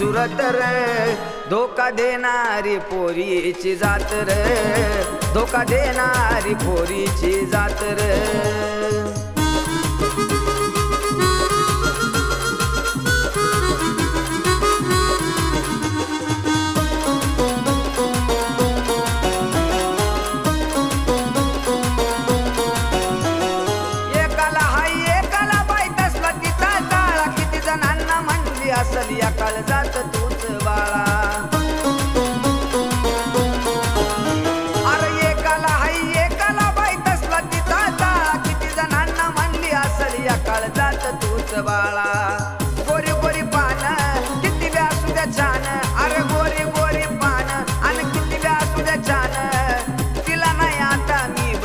झुरत रे. धोका देणारी पोरीची जात रे. धोका देणारी पोरीची जात रे.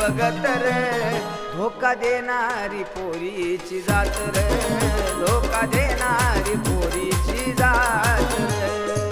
बघत रे. धोका देणारी पोरीची जात रे. धोका देणारी पोरीची जात रे.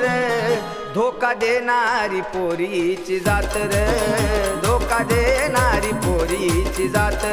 मी धोका देणारी पोरीची जात रे. धोका देणारी पोरीची जात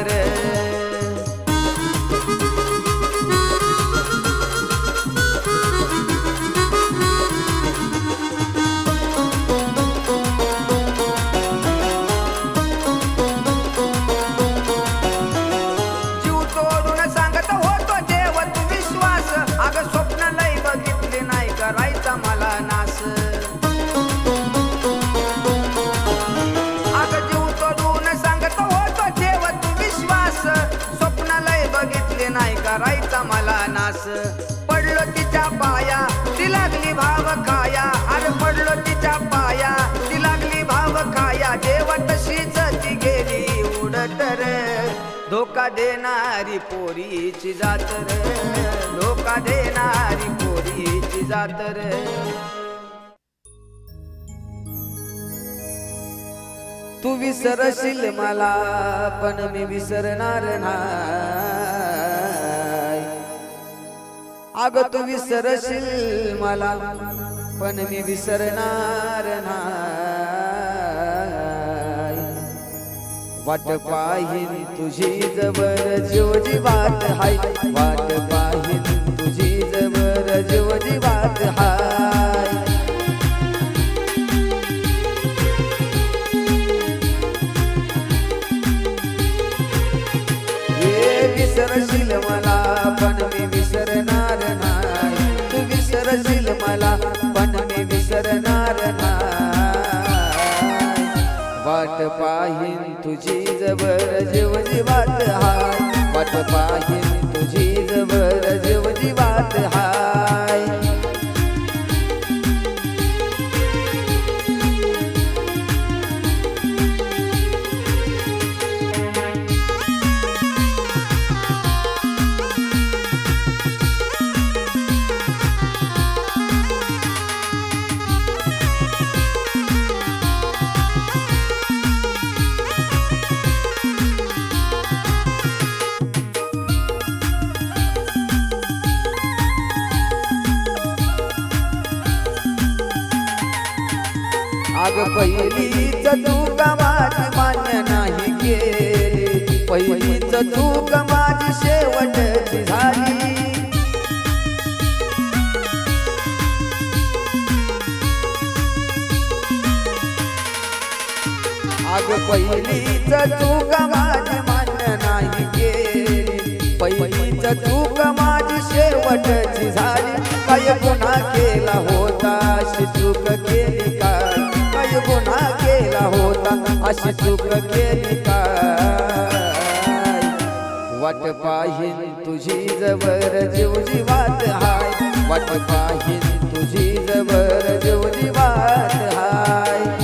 धोका देणारी पोरीची जात रे. धोका देणारी पोरीची जात रे. तू विसरशील मला पण मी विसरणार नाही. अग तू विसरशील मला पण मी विसरणार नाही. वाट पाहिन तुझी जबर जीव वाट हाय वाट पाहिन तुझी जबर जीव वाट हाय. हाय वाट पहिलीच चूक माझी मान्य नाही केली. पहिलीच चूक माझी शेवटची झाली. आग पहिलीच चूक माझी मान्य नाही केली. पहिलीच चूक माझी शेवटची झाली. काय गुन्हा अशी चूक केली काय? वाट पाहिन तुझी जवळ जीव जीवात हाय. वाट पाहिन तुझी जवळ जबर जेवढी वाट हाय.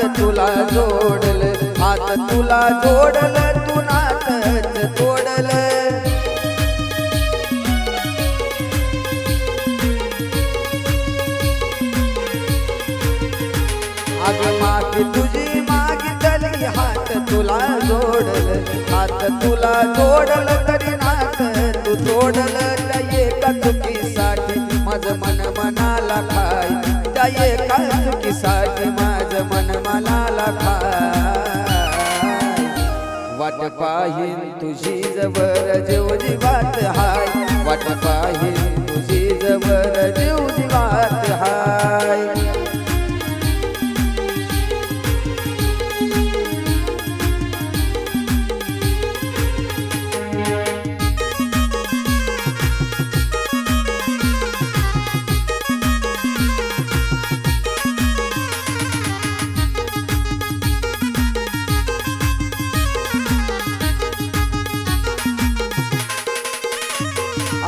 हात तुला जोडल हात तुला जोडल तू नातच तोडल. आग माफी तुझी मागितली हात तुला जोडल हात तुला जोडल तरी नात तू जोडल त्या एका चुकीसाठी माझ मन वाट पाहिन तुझी जवळ जेवढी वाट हाय. वाट पाहिन तुझी जवळ जेवढी वाट हाय.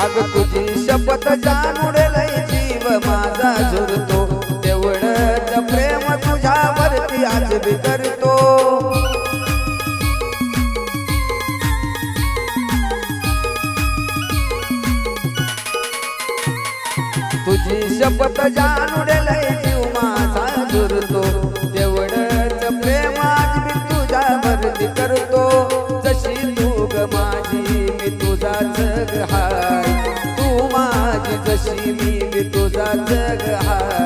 अग तुझी शपथ जाणून लय जीव माझा झुरतो. तेवढंच प्रेम तुझ्यावरती आज बी करतो. तुझी शपथ जाणून लय जीव माझा झुरतो. तेवढंच प्रेम आज मी तुझ्यावरती करतो. जशी तू ग माझी मी तुझाच जग तू माझी जशी मी मी तुझा जग हाय.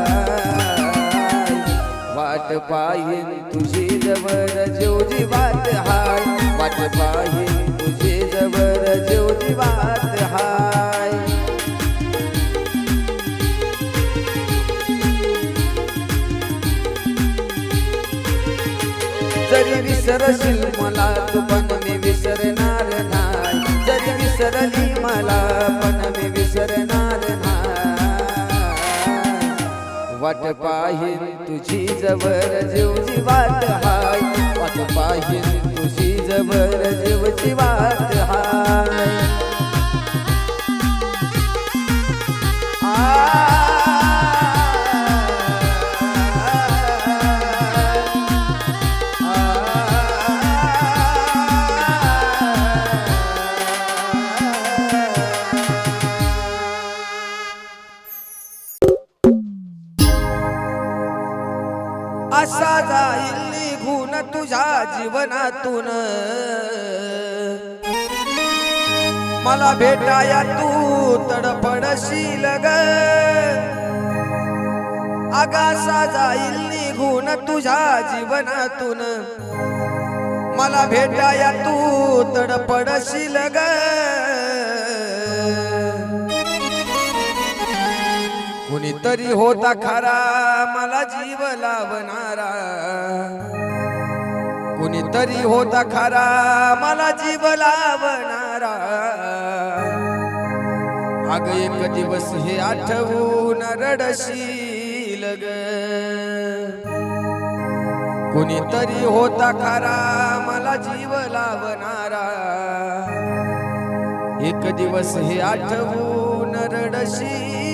वाट पाहिन तुझी जवळ जेवढी वाट हाय. वाट पाहिन तुझी जवळ जेवढी वाट हाय. जरी विसरशील मला तू पण मी पण वाट पाहिन तुझी जवळ जेवची वाट हाय. वाट पाहिन तुझी जवळ जेवची वाट आकाशा जाईल निघून तुझ्या जीवनातून. मला भेटाया तू तडपडशील ग. कुणीतरी होता खरा मला जीव लावणारा. कुणीतरी होता खरा मला जीव लावणारा. अग एक दिवस हे आठवून रडशी ग कुणीतरी होता खरा मला जीव लावणारा. एक दिवस हे आठवून रडशी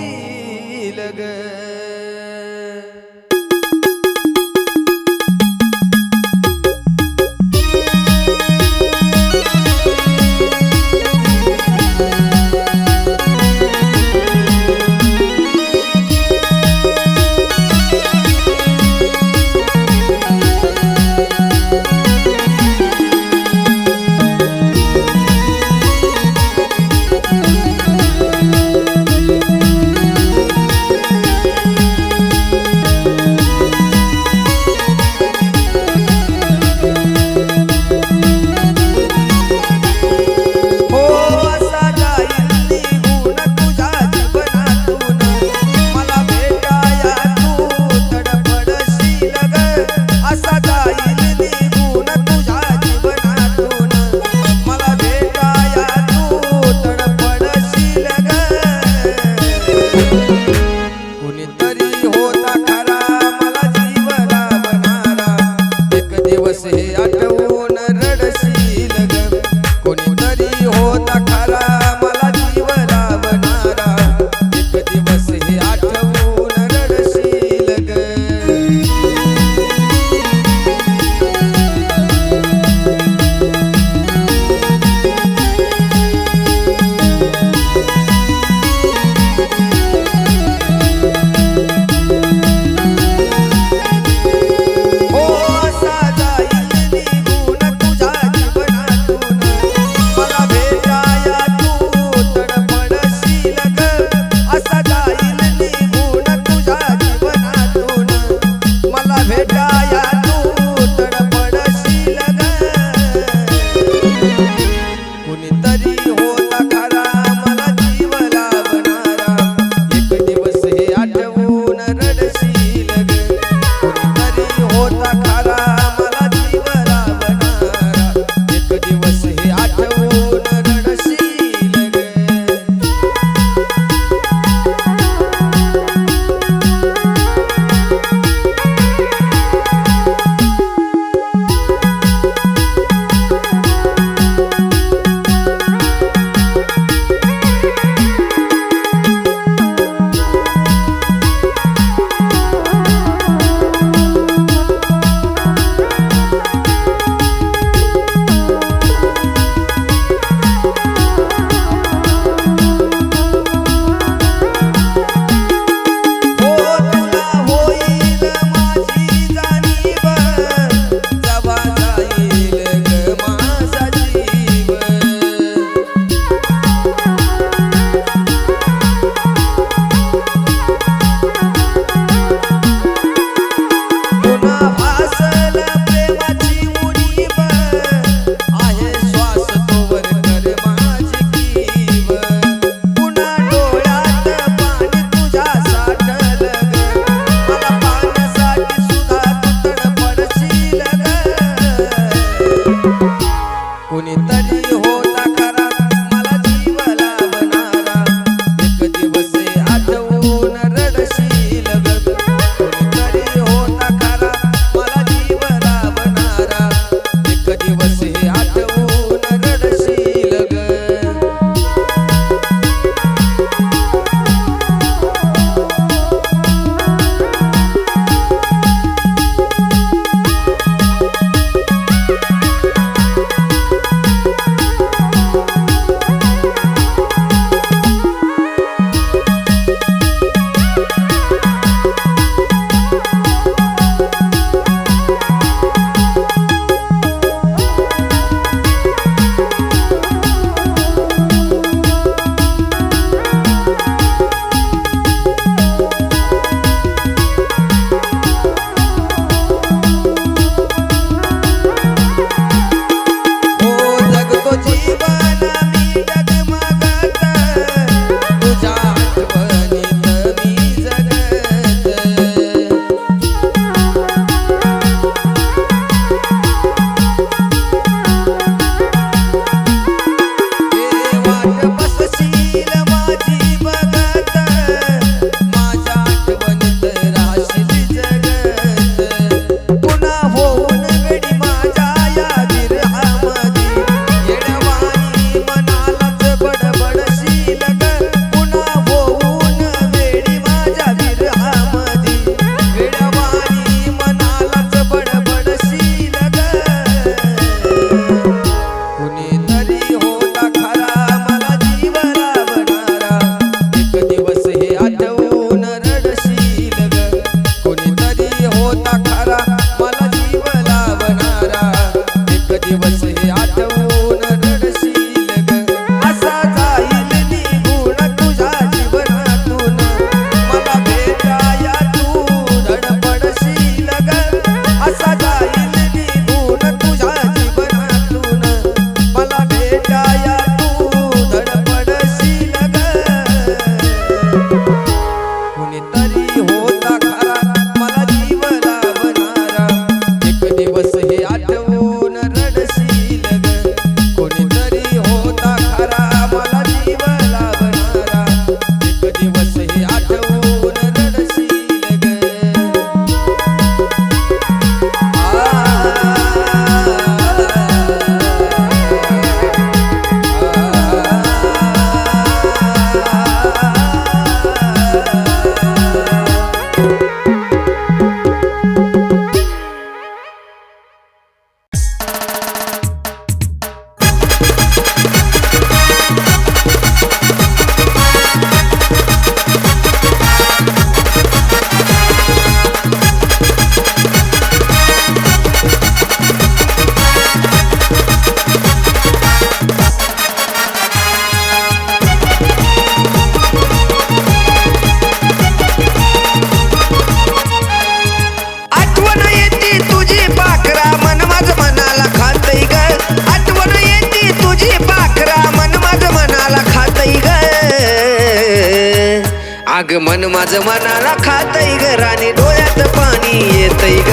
आगमन माझ मनाला खात घराने डोळ्यात पाणी येत ग.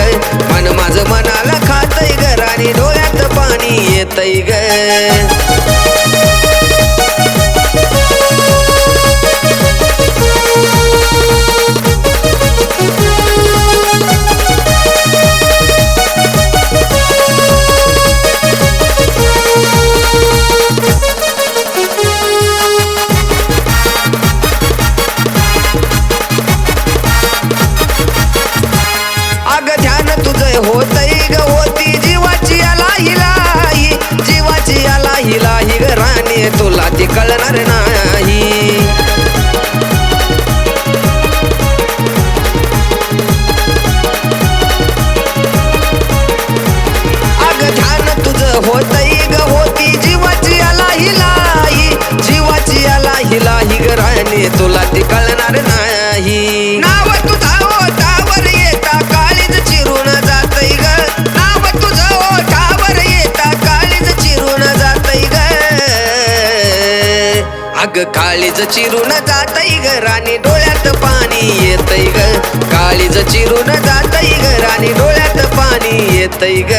मन माझ मनाला खात घराने डोळ्यात पाणी येत ग. काळीज चिरून जातई घराने डोळ्यात पाणी येतय ग. काळीज चिरून जातई घराने डोळ्यात पाणी येतय ग.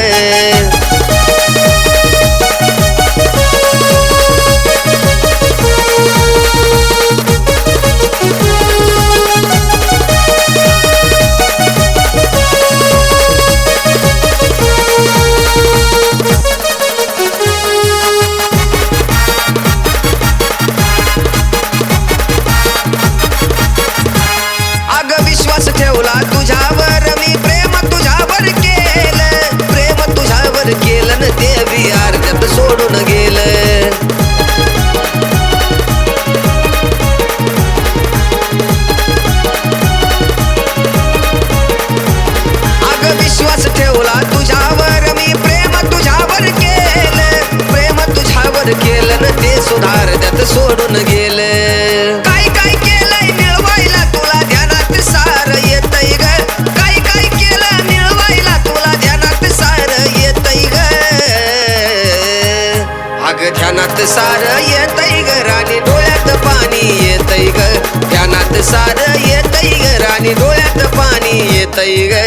对。